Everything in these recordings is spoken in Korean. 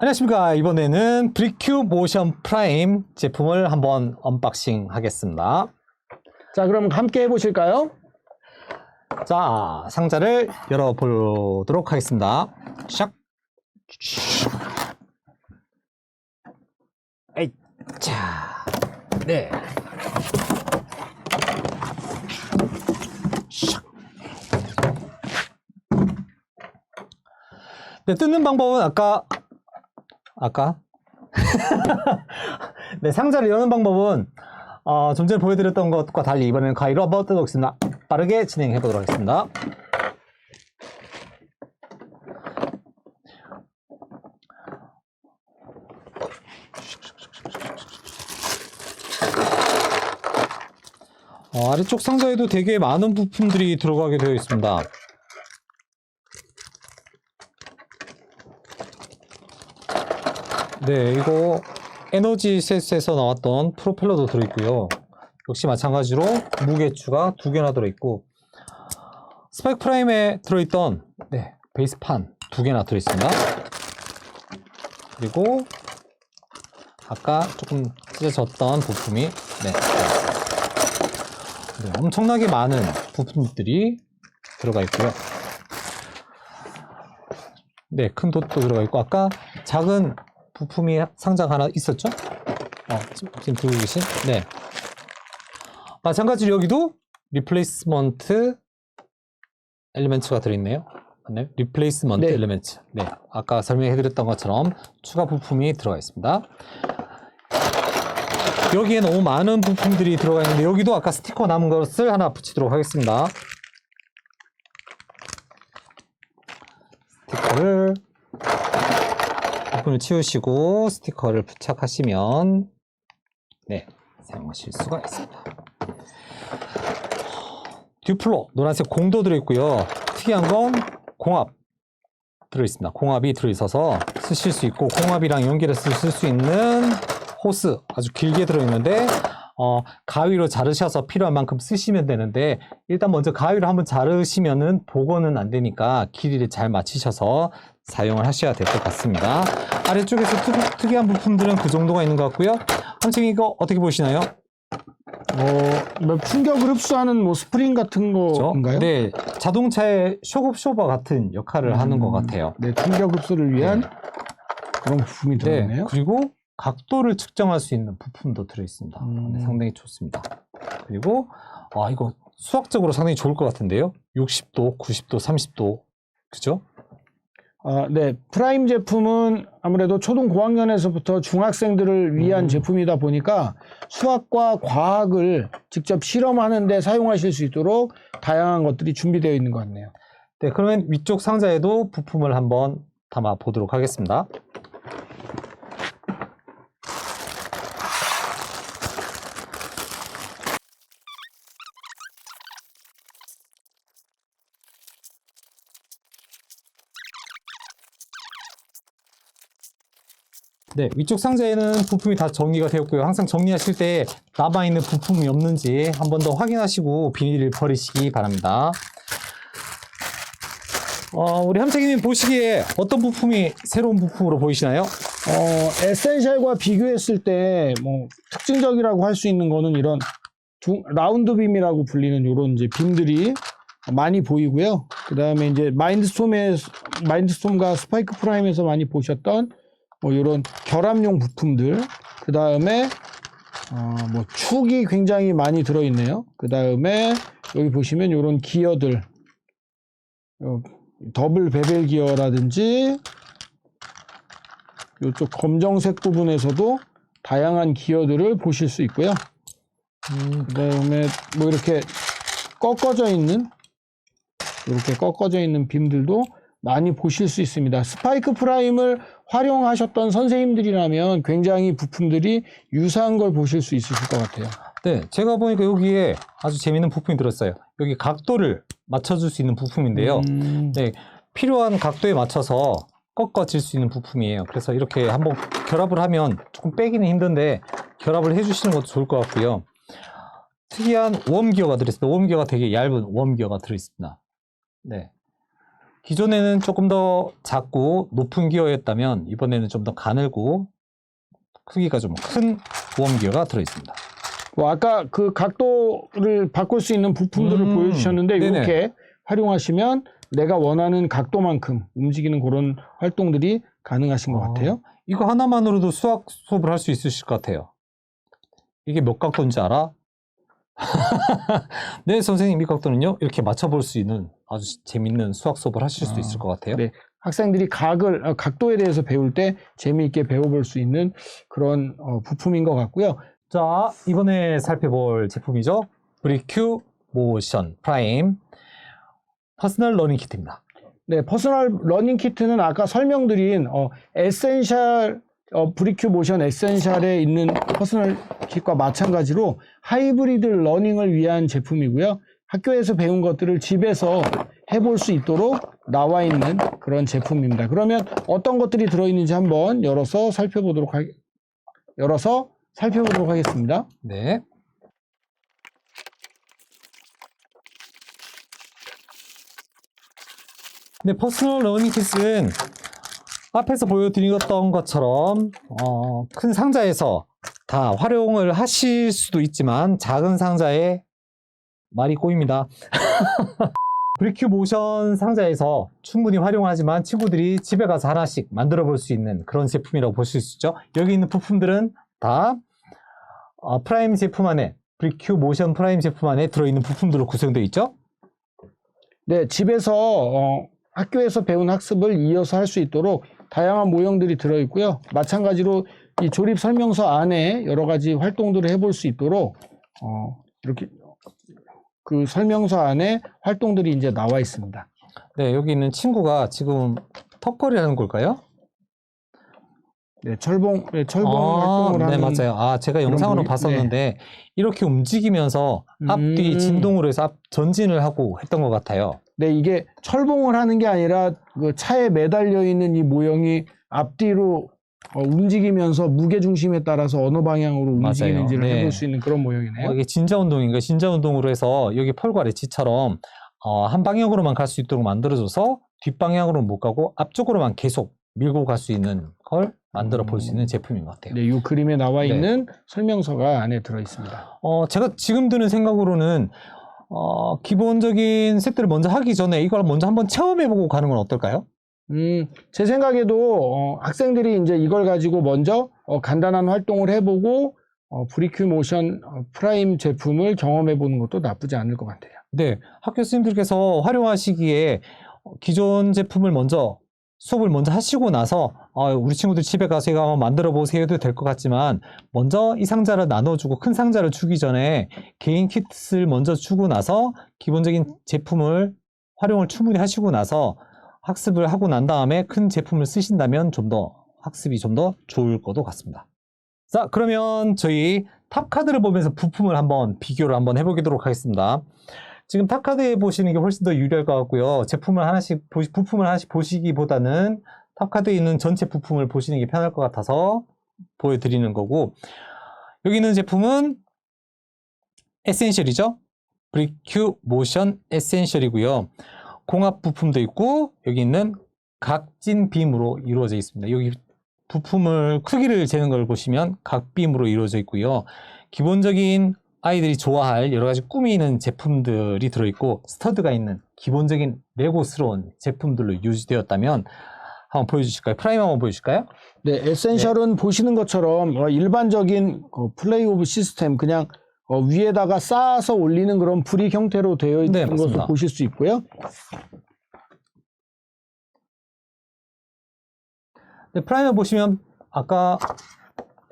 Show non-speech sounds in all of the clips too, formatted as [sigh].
안녕하십니까. 이번에는 브리큐 모션 프라임 제품을 한번 언박싱 하겠습니다. 자, 그럼 함께 해보실까요? 자, 상자를 열어보도록 하겠습니다. 샥. 에이, 자, 네. 샥. 네, 뜯는 방법은 아까, 아까? [laughs] 네, 상자를 여는 방법은 어, 좀 전에 보여드렸던 것과 달리 이번에는 가위로 한번 뜯어보겠습니다. 빠르게 진행해 보도록 하겠습니다. 어, 아래쪽 상자에도 되게 많은 부품들이 들어가게 되어 있습니다. 네, 이거 에너지 셋에서 나왔던 프로펠러도 들어있고요. 역시 마찬가지로 무게추가 두 개나 들어있고 스파이크 프라임에 들어있던 네, 베이스판 두 개나 들어있습니다. 그리고 아까 조금 찢어졌던 부품이 네, 네, 엄청나게 많은 부품들이 들어가 있고요. 네, 큰 돛도 들어가 있고 아까 작은 부품이 상자가 하나 있었죠? 어, 지금, 들고 계신? 네. 마찬가지로 여기도 리플레이스먼트 엘리멘트가 들어있네요. 네, 리플레이스먼트 네. 엘리멘트. 네, 아까 설명해드렸던 것처럼 추가 부품이 들어가 있습니다. 여기에 너무 많은 부품들이 들어가 있는데 여기도 아까 스티커 남은 것을 하나 붙이도록 하겠습니다. 스티커를 부분을 치우시고 스티커를 부착하시면 네 사용하실 수가 있습니다. 듀플로 노란색 공도 들어있고요. 특이한 건 공합 들어있습니다. 공합이 들어있어서 쓰실 수 있고 공합이랑 연결해서 쓸 수 있는 호스 아주 길게 들어있는데 어, 가위로 자르셔서 필요한 만큼 쓰시면 되는데 일단 먼저 가위로 한번 자르시면은 복원은 안 되니까 길이를 잘 맞추셔서 사용을 하셔야 될 것 같습니다. 아래쪽에서 특, 이한 부품들은 그 정도가 있는 것 같고요. 함청 이거 어떻게 보시나요? 어, 뭐 충격을 흡수하는 뭐 스프링 같은? 거인가요? 네, 자동차의 쇼급 쇼버 같은 역할을 하는 것 음, 같아요. 네, 충격 흡수를 위한 그런 부품이 네, 들어있네요. 그리고 각도를 측정할 수 있는 부품도 들어있습니다. 음. 네, 상당히 좋습니다. 그리고 아 이거 수학적으로 상당히 좋을 것 같은데요. 60도, 90도, 30도, 그죠? 아, 네, 프라임 제품은 아무래도 초등 고학년에서부터 중학생들을 위한 음. 제품이다 보니까 수학과 과학을 직접 실험하는데 사용하실 수 있도록 다양한 것들이 준비되어 있는 것 같네요. 네, 그러면 위쪽 상자에도 부품을 한번 담아 보도록 하겠습니다. 네, 위쪽 상자에는 부품이 다 정리가 되었고요. 항상 정리하실 때 남아있는 부품이 없는지 한 번 더 확인하시고 비닐을 버리시기 바랍니다. 어, 우리 함창이님 보시기에 어떤 부품이 새로운 부품으로 보이시나요? 어, 에센셜과 비교했을 때 뭐 특징적이라고 할 수 있는 거는 이런 두- 라운드 빔이라고 불리는 이런 이제 빔들이 많이 보이고요. 그 다음에 이제 마인드스톰에 마인드스톰과 스파이크 프라임에서 많이 보셨던 뭐 이런 결합용 부품들. 그 다음에 어, 뭐 축이 굉장히 많이 들어있네요. 그 다음에 여기 보시면 이런 기어들, 요 더블 베벨 기어라든지 이쪽 검정색 부분에서도 다양한 기어들을 보실 수 있고요. 음, 그 다음에 뭐 이렇게 꺾어져 있는 이렇게 꺾어져 있는 빔들도 많이 보실 수 있습니다. 스파이크 프라임을 활용하셨던 선생님들이라면 굉장히 부품들이 유사한 걸 보실 수 있으실 것 같아요. 네, 제가 보니까 여기에 아주 재밌는 부품이 들었어요. 여기 각도를 맞춰줄 수 있는 부품인데요. 음, 네, 필요한 각도에 맞춰서 꺾어질 수 있는 부품이에요. 그래서 이렇게 한번 결합을 하면 조금 빼기는 힘든데 결합을 해주시는 것도 좋을 것 같고요. 특이한 웜 기어가 들어있습니다. 웜 기어가 되게 얇은 웜 기어가 들어있습니다. 네. 기존에는 조금 더 작고 높은 기어였다면 이번에는 좀 더 가늘고 크기가 좀 큰 보험 기어가 들어있습니다. 뭐 아까 그 각도를 바꿀 수 있는 부품들을 음, 보여주셨는데 네네. 이렇게 활용하시면 내가 원하는 각도만큼 움직이는 그런 활동들이 가능하신 것 아. 같아요. 이거 하나만으로도 수학 수업을 할 수 있으실 것 같아요. 이게 몇 각도인지 알아? [laughs] 네, 선생님, 이 각도는요? 이렇게 맞춰볼 수 있는 아주 재밌는 수학 수업을 하실 수 아, 있을 것 같아요. 네. 학생들이 각을 어, 각도에 대해서 배울 때 재미있게 배워볼 수 있는 그런 어, 부품인 것 같고요. 자, 이번에 살펴볼 제품이죠. 브리큐 모션 프라임 퍼스널 러닝 키트입니다. 네, 퍼스널 러닝 키트는 아까 설명드린 어, 에센셜 어, 브리큐 모션 에센셜에 있는 퍼스널 킷과 마찬가지로 하이브리드 러닝을 위한 제품이고요. 학교에서 배운 것들을 집에서 해볼 수 있도록 나와 있는 그런 제품입니다. 그러면 어떤 것들이 들어있는지 한번 열어서 살펴보도록 하, 열어서 살펴보도록 하겠습니다. 네. 네, 퍼스널 러닝 킷은 앞에서 보여드렸던 것처럼 어, 큰 상자에서 다 활용을 하실 수도 있지만 작은 상자에 말이 꼬입니다. [laughs] 브리큐 모션 상자에서 충분히 활용하지만 친구들이 집에 가서 하나씩 만들어 볼 수 있는 그런 제품이라고 보실 수 있죠. 여기 있는 부품들은 다 어, 프라임 제품 안에 브리큐 모션 프라임 제품 안에 들어있는 부품들로 구성되어 있죠. 네, 집에서 어, 학교에서 배운 학습을 이어서 할 수 있도록 다양한 모형들이 들어있고요. 마찬가지로 이 조립 설명서 안에 여러 가지 활동들을 해볼 수 있도록 어, 이렇게 그 설명서 안에 활동들이 이제 나와 있습니다. 네, 여기 있는 친구가 지금 턱걸이 하는 걸까요? 네, 철봉, 네, 철봉 아, 활동을 네, 하는 맞아요. 아, 제가 영상으로 모임? 봤었는데 이렇게 움직이면서 앞뒤 음. 진동으로 해서 앞 전진을 하고 했던 것 같아요. 네, 이게 철봉을 하는 게 아니라 그 차에 매달려 있는 이 모형이 앞뒤로 어, 움직이면서 무게 중심에 따라서 어느 방향으로. 움직이는지를 네. 해볼 수 있는 그런 모형이네요. 어, 이게 진자 운동인가? 진자 운동으로 해서 여기 펄과 레치처럼 어, 한 방향으로만 갈 수 있도록 만들어줘서 뒷방향으로는 못 가고 앞쪽으로만 계속 밀고 갈 수 있는 걸 만들어 볼 수 있는 제품인 것 같아요. 네, 이 그림에 나와 네. 있는 설명서가 안에 들어 있습니다. 어, 제가 지금 드는 생각으로는 어, 기본적인 세트를 먼저 하기 전에 이걸 먼저 한번 체험해보고 가는 건 어떨까요? 음, 제 생각에도 어, 학생들이 이제 이걸 가지고 먼저 어, 간단한 활동을 해보고 어, 브리큐 모션 어, 프라임 제품을 경험해보는 것도 나쁘지 않을 것 같아요. 네, 학교 선생님들께서 활용하시기에 어, 기존 제품을 먼저 수업을 먼저 하시고 나서 어, 우리 친구들 집에 가서 이거 한번 만들어 보세요 해도 될 것 같지만 먼저 이 상자를 나눠주고 큰 상자를 주기 전에 개인 키트를 먼저 주고 나서 기본적인 제품을 활용을 충분히 하시고 나서 학습을 하고 난 다음에 큰 제품을 쓰신다면 좀 더 학습이 좀 더 좋을 것도 같습니다. 자, 그러면 저희 탑카드를 보면서 부품을 한번 비교를 한번 해보도록 하겠습니다. 지금 탑카드에 보시는 게 훨씬 더 유리할 것 같고요. 제품을 하나씩, 부품을 하나씩 보시기보다는 탑카드에 있는 전체 부품을 보시는 게 편할 것 같아서 보여드리는 거고, 여기 있는 제품은 에센셜이죠? 브리큐 모션 에센셜이고요. 공합 부품도 있고, 여기 있는 각진 빔으로 이루어져 있습니다. 여기 부품을 크기를 재는 걸 보시면 각빔으로 이루어져 있고요. 기본적인 아이들이 좋아할 여러 가지 꾸미는 제품들이 들어있고 스터드가 있는 기본적인 레고스러운 제품들로 유지되었다면 한번 보여주실까요? 프라임 한번 보여주실까요? 네, 에센셜은 보시는 것처럼 어, 일반적인 어, 플레이 오브 시스템 그냥 어, 위에다가 쌓아서 올리는 그런 브릭 형태로 되어 있는 네, 것을. 보실 수 있고요. 네, 프라임을 보시면 아까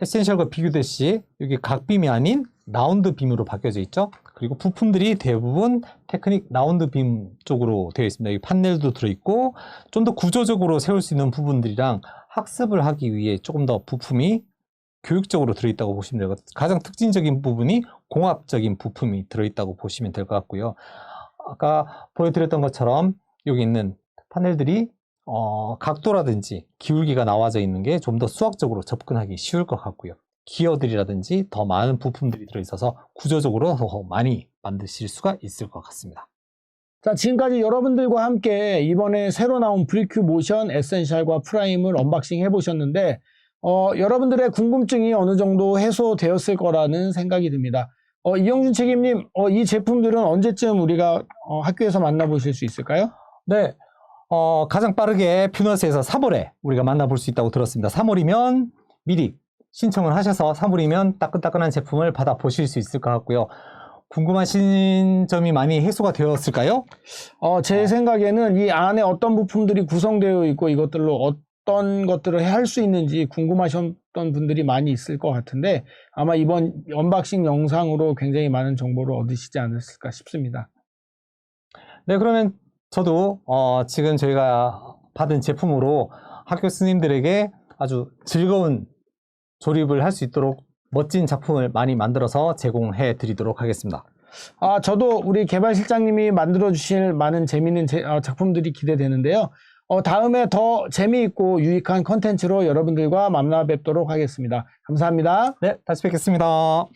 에센셜과 비교됐시 여기 각빔이 아닌 라운드 빔으로 바뀌어져 있죠. 그리고 부품들이 대부분 테크닉 라운드 빔 쪽으로 되어 있습니다. 여기 판넬도 들어있고 좀 더 구조적으로 세울 수 있는 부분들이랑 학습을 하기 위해 조금 더 부품이 교육적으로 들어있다고 보시면 되고 가장 특징적인 부분이 공합적인 부품이 들어있다고 보시면 될 것 같고요. 아까 보여드렸던 것처럼 여기 있는 파넬들이 어, 각도라든지 기울기가 나와져 있는 게 좀 더 수학적으로 접근하기 쉬울 것 같고요. 기어들이라든지 더 많은 부품들이 들어있어서 구조적으로 더 많이 만드실 수가 있을 것 같습니다. 자, 지금까지 여러분들과 함께 이번에 새로 나온 브리큐 모션 에센셜과 프라임을 언박싱 해보셨는데, 어, 여러분들의 궁금증이 어느 정도 해소되었을 거라는 생각이 듭니다. 어, 이영준 책임님, 어, 이 제품들은 언제쯤 우리가 어, 학교에서 만나보실 수 있을까요? 네. 어, 가장 빠르게 퓨너스에서 3월에 우리가 만나볼 수 있다고 들었습니다. 3월이면 미리 신청을 하셔서 3월이면 따끈따끈한 제품을 받아 보실 수 있을 것 같고요. 궁금하신 점이 많이 해소가 되었을까요? 어, 제 생각에는 이 안에 어떤 부품들이 구성되어 있고 이것들로 어떤 것들을 할 수 있는지 궁금하셨던 분들이 많이 있을 것 같은데 아마 이번 언박싱 영상으로 굉장히 많은 정보를 얻으시지 않았을까 싶습니다. 네, 그러면 저도 어, 지금 저희가 받은 제품으로 학교 스님들에게 아주 즐거운 조립을 할 수 있도록 멋진 작품을 많이 만들어서 제공해 드리도록 하겠습니다. 아, 저도 우리 개발 실장님이 만들어 주실 많은 재미있는 제- 어, 작품들이 기대되는데요. 어, 다음에 더 재미있고 유익한 컨텐츠로 여러분들과 만나 뵙도록 하겠습니다. 감사합니다. 네, 다시 뵙겠습니다.